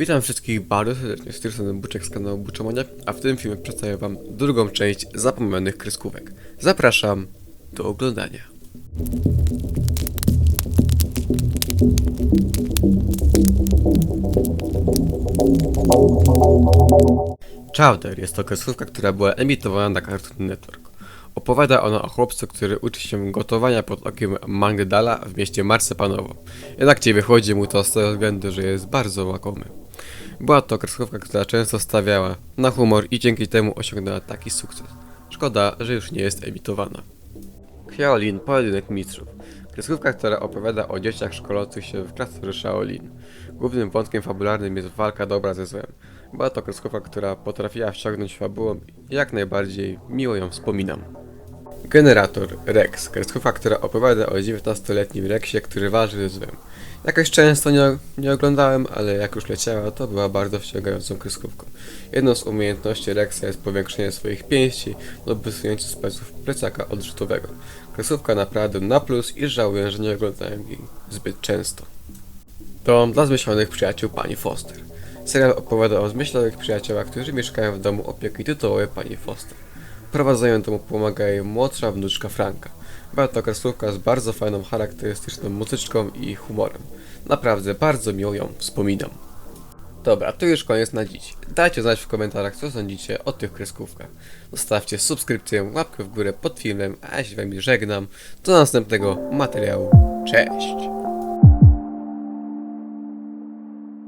Witam wszystkich bardzo serdecznie, z tej strony Buczek z kanału Buczomonia, a w tym filmie przedstawię wam drugą część zapomnianych kreskówek. Zapraszam do oglądania. Chowder jest to kreskówka, która była emitowana na Cartoon Network. Opowiada ona o chłopcu, który uczy się gotowania pod okiem Magdala w mieście Marcepanowo. Jednak nie wychodzi mu to z tego względu, że jest bardzo łakomy. Była to kreskówka, która często stawiała na humor i dzięki temu osiągnęła taki sukces. Szkoda, że już nie jest emitowana. Shaolin Pojedynek Mistrzów. Kreskówka, która opowiada o dzieciach szkolących się w klasztorze Shaolin. Głównym wątkiem fabularnym jest walka dobra ze złem. Była to kreskówka, która potrafiła wciągnąć fabułą i jak najbardziej miło ją wspominam. Generator Rex. Kreskówka, która opowiada o 19-letnim Rexie, który walczy ze złem. Jakoś często nie, nie oglądałem, ale jak już leciała, to była bardzo wciągającą kreskówką. Jedną z umiejętności Rexa jest powiększenie swoich pięści lub wysunięcie z pleców plecaka odrzutowego. Kreskówka naprawdę na plus i żałuję, że nie oglądałem jej zbyt często. Dom dla zmyślonych przyjaciół pani Foster. Serial opowiada o zmyślonych przyjaciołach, którzy mieszkają w domu opieki tytułowej pani Foster. Prowadzeniu domu pomaga jej młodsza wnuczka Franka. Była to kreskówka z bardzo fajną, charakterystyczną muzyczką i humorem. Naprawdę bardzo miło ją wspominam. Dobra, to już koniec na dziś. Dajcie znać w komentarzach, co sądzicie o tych kreskówkach. Zostawcie subskrypcję, łapkę w górę pod filmem, a ja się z wami żegnam. Do następnego materiału. Cześć!